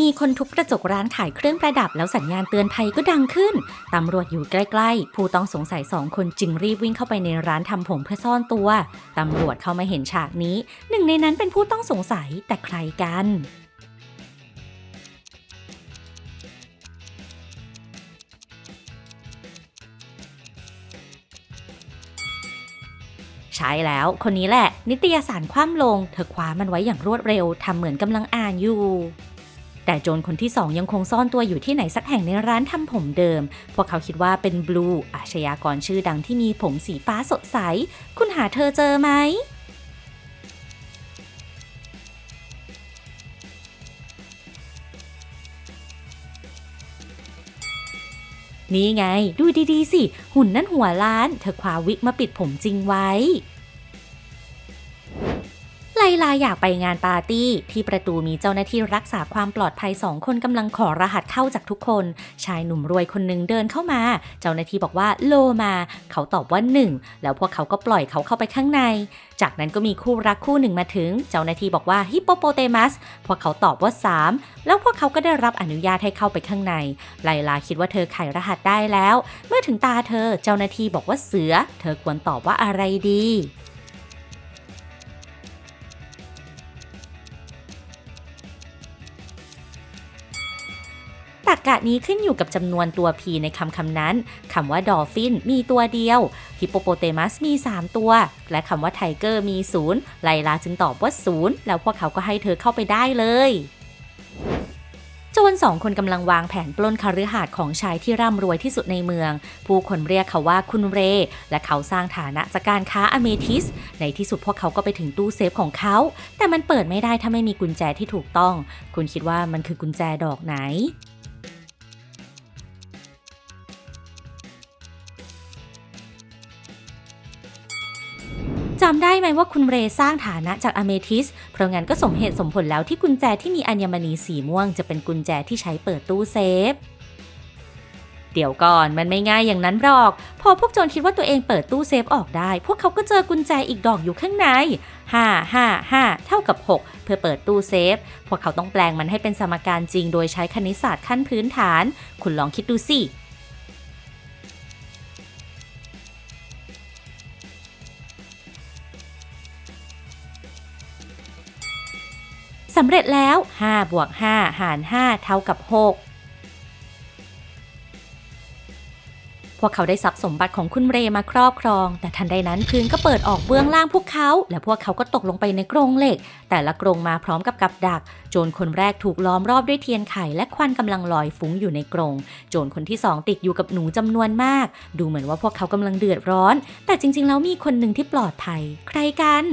มีคนทุบกระจกร้านขายเครื่องประดับแล้วสัญญาณเตือนภัยก็ดังขึ้น ตำรวจอยู่ใกล้ๆ ผู้ต้องสงสัยสองคนจึงรีบวิ่งเข้าไปในร้านทำผมเพื่อซ่อนตัว ตำรวจเข้ามาเห็นฉากนี้ หนึ่งในนั้นเป็นผู้ต้องสงสัยแต่ใครกันใช่แล้ว คนนี้แหละ นิตยสารคว่ำลง เธอคว้ามันไว้อย่างรวดเร็วทำเหมือนกำลังอ่านอยู่ แต่โจรคนที่สองยังคงซ่อนตัวอยู่ที่ไหนสักแห่งในร้านทำผมเดิม พวกเขาคิดว่าเป็นบลูอาชญากรชื่อดังที่มีผมสีฟ้าสดใส คุณหาเธอเจอไหมนี่ไง ดูดีๆสิ หุ่นนั่นหัวล้าน เธอคว้าวิกมาปิดผมจริงไว้ ลลาอยากไปงานปาร์ตี้ ที่ประตูมีเจ้าหน้าที่รักษาความปลอดภัยสองคนกำลังขอรหัสเข้าจากทุกคน ชายหนุ่มรวยคนหนึ่งเดินเข้ามา เจ้าหน้าที่บอกว่าโลมา เขาตอบว่าหนึ่งแล้วพวกเขาก็ปล่อยเขาเข้าไปข้างใน จากนั้นก็มีคู่รักคู่หนึ่งมาถึง เจ้าหน้าที่บอกว่าฮิปโปโปเตมัสพวกเขาตอบว่า 3 แล้วพวกเขาก็ได้รับอนุญาตให้เข้าไปข้างใน ไลลาคิดว่าเธอไขรหัสได้แล้ว เมื่อถึงตาเธอเจ้าหน้าที่บอกว่าเสือ เธอควรตอบว่าอะไรดี กะนี้ขึ้นอยู่กับจำนวนตัว P ในคำคำนั้น คำว่าดอลฟินมีตัวเดียว ฮิปโปโปเตมัสมี 3 ตัว และคำว่าไทเกอร์มี 0 ไลลาจึงตอบว่า 0 แล้วพวกเขาก็ให้เธอเข้าไปได้เลยโจรสองคนกำลังวางแผนปล้นคฤหาสน์ของชายที่ร่ำรวยที่สุดในเมือง ผู้คนเรียกเขาว่าคุณเร และเขาสร้างฐานะจากการค้าอเมทิส ในที่สุดพวกเขาก็ไปถึงตู้เซฟของเขา แต่มันเปิดไม่ได้ถ้าไม่มีกุญแจที่ถูกต้อง คุณคิดว่ามันคือกุญแจดอกไหน จำได้ไหมว่าคุณเรสร้างฐานะจากอเมทิส เพราะงั้นก็สมเหตุสมผลแล้วที่กุญแจที่มีอัญมณีสีม่วง จะเป็นกุญแจที่ใช้เปิดตู้เซฟ เดี๋ยวก่อนมันไม่ง่ายอย่างนั้นหรอก พอพวกโจรคิดว่าตัวเองเปิดตู้เซฟออกได้ พวกเขาก็เจอกุญแจอีกดอกอยู่ข้างใน 5 5 5 เท่ากับ 6 เพื่อเปิดตู้เซฟ พวกเขาต้องแปลงมันให้เป็นสมการจริง โดยใช้คณิตศาสตร์ขั้นพื้นฐาน คุณลองคิดดูสิ สำเร็จแล้ว 5 บวก 5 หาร 5 เท่ากับ 6 พวกเขาได้ทรัพย์สมบัติของคุณเรมาครอบครอง แต่ทันใดนั้นพื้นก็เปิดออกเบื้องล่างพวกเขา และพวกเขาก็ตกลงไปในกรงเหล็ก แต่ละกรงมาพร้อมกับกับดัก โจรคนแรกถูกล้อมรอบด้วยเทียนไขและควันกำลังลอยฟุ้งอยู่ในกรง โจรคนที่สองติดอยู่กับหนูจำนวนมาก ดูเหมือนว่าพวกเขากำลังเดือดร้อน แต่จริง ๆ แล้วมีคนหนึ่งที่ปลอดภัย ใครกัน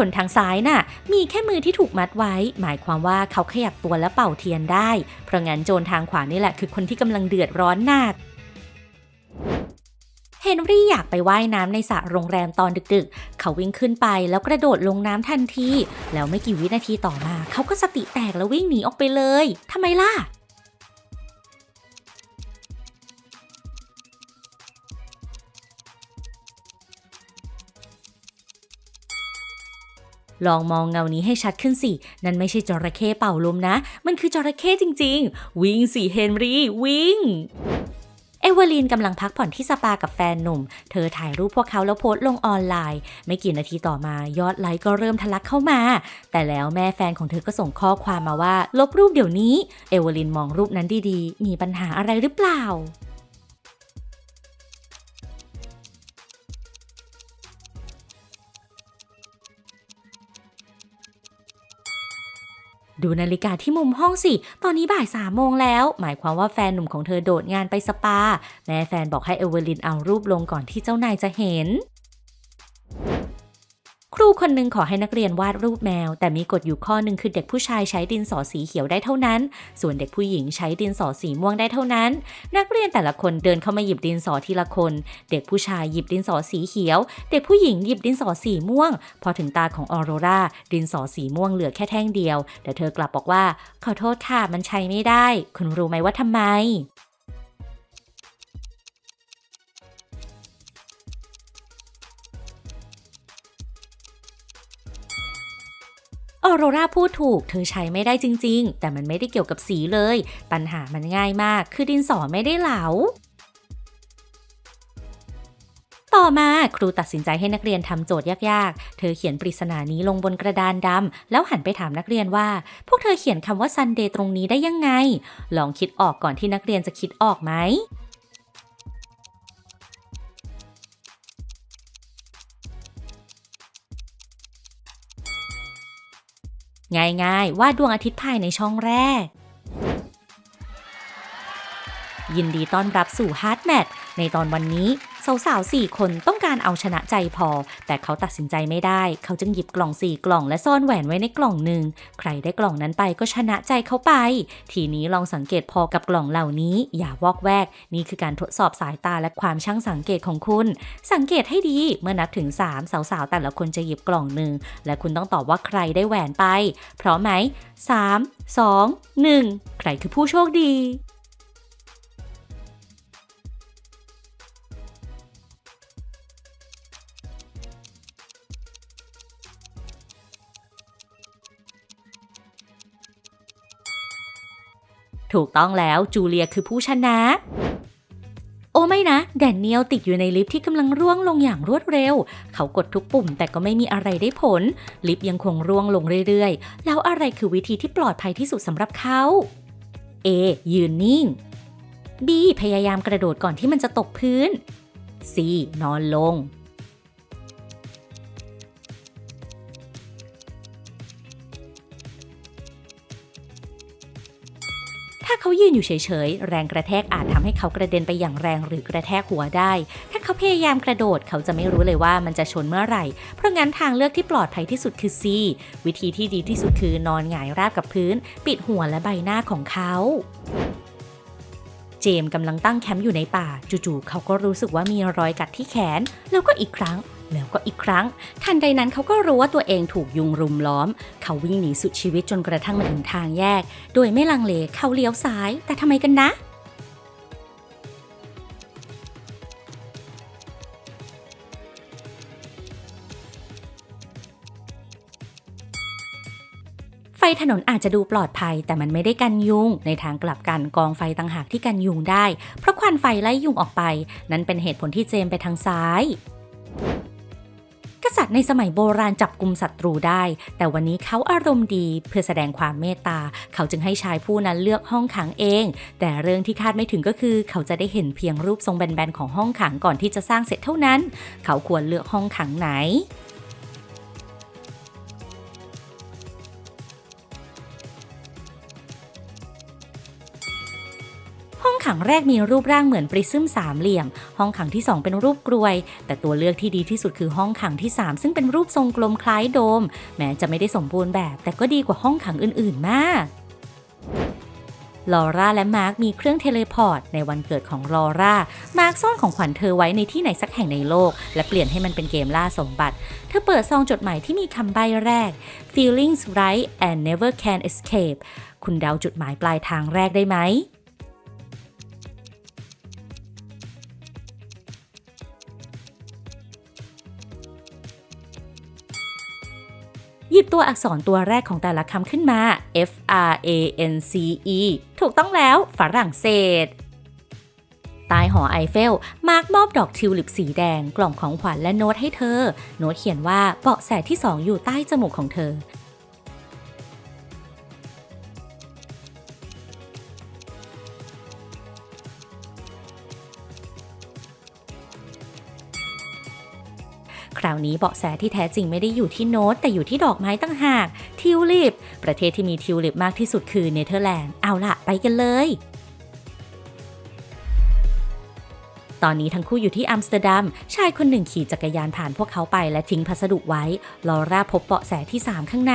คนทางซ้ายน่ะ มีแค่มือที่ถูกมัดไว้ หมายความว่าเขาขยับตัวและเป่าเทียนได้ เพราะงั้นโจรทางขวานี่แหละคือคนที่กำลังเดือดร้อนหนักเฮนรี่อยากไปว่ายน้ำในสระโรงแรมตอนดึกๆ เขาวิ่งขึ้นไปแล้วกระโดดลงน้ำทันที แล้วไม่กี่วินาทีต่อมา เขาก็สติแตกแล้ววิ่งหนีออกไปเลยทำไมล่ะ ลองมองเงานี้ให้ชัดขึ้นสิ นั่นไม่ใช่จระเข้เป่าลมนะ มันคือจระเข้จริง ๆ วิ่งสิเฮนรี่ วิ่งเอเวอร์ลีนกำลังพักผ่อนที่สปากับแฟนหนุ่ม เธอถ่ายรูปพวกเขาแล้วโพสต์ลงออนไลน์ ไม่กี่นาทีต่อมายอดไลค์ก็เริ่มทะลักเข้ามา แต่แล้วแม่แฟนของเธอก็ส่งข้อความมาว่า ลบรูปเดี๋ยวนี้ เอเวอร์ลินมองรูปนั้นดีๆ มีปัญหาอะไรหรือเปล่า ดูนาฬิกาที่มุมห้องสิ ตอนนี้บ่ายสามโมงแล้ว หมายความว่าแฟนหนุ่มของเธอโดดงานไปสปา แม่แฟนบอกให้เอเวอร์ลินเอารูปลงก่อนที่เจ้านายจะเห็น รูคนหนึ่งขอให้นักเรียนวาดรูปแมว แต่มีกฎอยู่ข้อหนึ่งคือเด็กผู้ชายใช้ดินสอสีเขียวได้เท่านั้น ส่วนเด็กผู้หญิงใช้ดินสอสีม่วงได้เท่านั้น นักเรียนแต่ละคนเดินเข้ามาหยิบดินสอทีละคน เด็กผู้ชายหยิบดินสอสีเขียว เด็กผู้หญิงหยิบดินสอสีม่วง พอถึงตาของออโรราดินสอสีม่วงเหลือแค่แท่งเดียว แต่เธอกลับบอกว่า ขอโทษค่ะมันใช้ไม่ได้ คุณรู้ไหมว่าทำไม อโรราพูดถูก เธอใช้ไม่ได้จริง ๆ แต่มันไม่ได้เกี่ยวกับสีเลย ปัญหามันง่ายมาก คือดินสอไม่ได้เหลาต่อมาครูตัดสินใจให้นักเรียนทำโจทย์ยากๆ เธอเขียนปริศนานี้ลงบนกระดานดำแล้วหันไปถามนักเรียนว่า พวกเธอเขียนคำว่า Sunday ตรงนี้ได้ยังไง ลองคิดออกก่อนที่นักเรียนจะคิดออกไหม ง่ายๆ วาดดวงอาทิตย์ภายในช่องแรก ยินดีต้อนรับสู่ฮาร์ดแมทในตอนวันนี้ สาวๆสี่คนต้องการเอาชนะใจพอ แต่เขาตัดสินใจไม่ได้ เขาจึงหยิบกล่องสี่กล่องและซ่อนแหวนไว้ในกล่องหนึ่ง ใครได้กล่องนั้นไปก็ชนะใจเขาไป ทีนี้ลองสังเกตพอกับกล่องเหล่านี้ อย่าวอกแวก นี่คือการทดสอบสายตาและความช่างสังเกตของคุณ สังเกตให้ดี เมื่อนับถึง 3 สาวๆแต่ละคนจะหยิบกล่องหนึ่ง และคุณต้องตอบว่าใครได้แหวนไป พร้อมไหม3 2 1 ใครคือผู้โชคดี ถูกต้องแล้วจูเลียคือผู้ชนะ โอ้ไม่นะ แดนเนียลติดอยู่ในลิฟที่กำลังร่วงลงอย่างรวดเร็ว เขากดทุกปุ่มแต่ก็ไม่มีอะไรได้ผล ลิฟยังคงร่วงลงเรื่อยๆ แล้วอะไรคือวิธีที่ปลอดภัยที่สุดสำหรับเขา A ยืนนิ่ง B พยายามกระโดดก่อนที่มันจะตกพื้น C นอนลง ถ้าเขายืนอยู่เฉยๆ แรงกระแทกอาจทำให้เขากระเด็นไปอย่างแรงหรือกระแทกหัวได้ ถ้าเขาพยายามกระโดดเขาจะไม่รู้เลยว่ามันจะชนเมื่อไหร่ เพราะงั้นทางเลือกที่ปลอดภัยที่สุดคือ C วิธีที่ดีที่สุดคือนอนหงายราบกับพื้น ปิดหัวและใบหน้าของเขาเจมส์กำลังตั้งแคมป์อยู่ในป่า จู่ๆ เขาก็รู้สึกว่ามีรอยกัดที่แขน แล้วก็อีกครั้ง แล้วก็อีกครั้ง ทันใดนั้นเขาก็รู้ว่าตัวเองถูกยุงรุมล้อม เขาวิ่งหนีสุดชีวิตจนกระทั่งมาถึงทางแยก โดยไม่ลังเลเขาเลี้ยวซ้าย แต่ทำไมกันนะ ไฟถนนอาจจะดูปลอดภัย แต่มันไม่ได้กันยุง ในทางกลับกันกองไฟต่างหากที่กันยุงได้ เพราะควันไฟไล่ยุงออกไป นั้นเป็นเหตุผลที่เจมไปทางซ้าย ในสมัยโบราณจับกลุ่มศัตรูได้ แต่วันนี้เขาอารมณ์ดีเพื่อแสดงความเมตตา เขาจึงให้ชายผู้นั้นเลือกห้องขังเอง แต่เรื่องที่คาดไม่ถึงก็คือ เขาจะได้เห็นเพียงรูปทรงแบนๆของห้องขังก่อนที่จะสร้างเสร็จเท่านั้น เขาควรเลือกห้องขังไหน ขังแรกมีรูปร่างเหมือนปริซึมสามเหลี่ยม ห้องขังที่ 2 เป็นรูปกรวย แต่ตัวเลือกที่ดีที่สุดคือห้องขังที่ 3 ซึ่งเป็นรูปทรงกลมคล้ายโดม แม้จะไม่ได้สมบูรณ์แบบ แต่ก็ดีกว่าห้องขังอื่น ๆ มากลอร่าและมาร์กมีเครื่องเทเลพอร์ตในวันเกิดของลอร่า มาร์กซ่อนของขวัญเธอไว้ในที่ไหนสักแห่งในโลก และเปลี่ยนให้มันเป็นเกมล่าสมบัติ เธอเปิดซองจดหมายที่มีคำใบ้แรก feelings right and never can escape คุณเดาจุดหมายปลายทางแรกได้ไหม หยิบตัวอักษรตัวแรกของแต่ละคำขึ้นมา F R A N C E ถูกต้องแล้วฝรั่งเศสใต้หอไอเฟล มาร์กมอบดอกทิวลิปสีแดง กล่องของขวัญและโน้ตให้เธอ โน้ตเขียนว่าเบาะแสที่สองอยู่ใต้จมูกของเธอ คราวนี้เบาะแสที่แท้จริงไม่ได้อยู่ที่โน้ต แต่อยู่ที่ดอกไม้ตั้งหากทิวลิป ประเทศที่มีทิวลิปมากที่สุดคือเนเธอร์แลนด์ เอาล่ะ ไปกันเลย ตอนนี้ทั้งคู่อยู่ที่อัมสเตอร์ดัม ชายคนหนึ่งขี่จักรยานผ่านพวกเขาไปและทิ้งพัสดุไว้ ลอร่าพบเบาะแสที่ 3 ข้างใน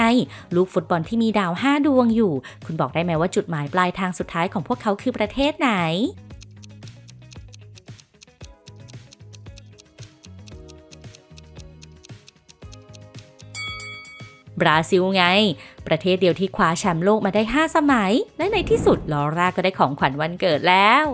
ลูกฟุตบอลที่มีดาว 5 ดวงอยู่ คุณบอกได้ไหมว่าจุดหมายปลายทางสุดท้ายของพวกเขาคือประเทศไหน บราซิลไง ประเทศเดียวที่คว้าแชมป์โลกมาได้ 5 สมัย และในที่สุดลอร่าก็ได้ของขวัญวันเกิดแล้ว